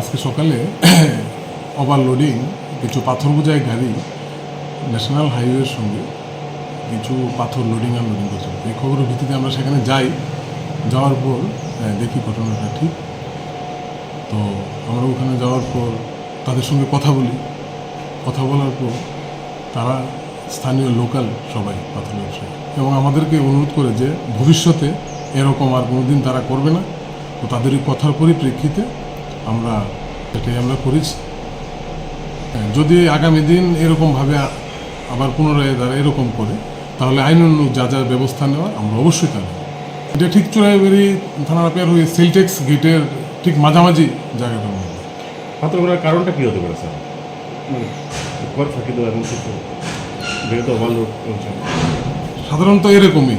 আজকে সকালে ওভারলোডিং কিছু পাথর বোঝায় গাড়ি ন্যাশনাল হাইওয়ের সঙ্গে কিছু পাথর লোডিং আর লোডিং এই খবরের ভিত্তিতে আমরা সেখানে যাই, যাওয়ার পর দেখি ঘটনাটা ঠিক। তো আমরা ওখানে যাওয়ার পর তাদের সঙ্গে কথা বলি। কথা বলার পর তারা স্থানীয় লোকাল সবাই পাথর ব্যবসায়ী। এবং আমাদেরকে অনুরোধ করে যে ভবিষ্যতে এরকম আর কোনোদিন তারা করবে না। তো তাদের কথার পরিপ্রেক্ষিতে আমরা এটাই আমরা করেছি। হ্যাঁ, যদি আগামী দিন এরকমভাবে আবার পুনরায় তারা এরকম করে তাহলে আইন অনুযায়ী যা যা ব্যবস্থা নেওয়া আমরা অবশ্যই তা নেব। এটা ঠিক চুরাইবাড়ি থানা পেয়ার হয়ে সেলটেক্স গেটের ঠিক মাঝামাঝি জায়গাটার মধ্যে। পাথর করার কারণটা কী হতে পারে স্যার? ফাঁকি দেওয়া যেহেতু ওভারলোড করছেন সাধারণত এরকমই।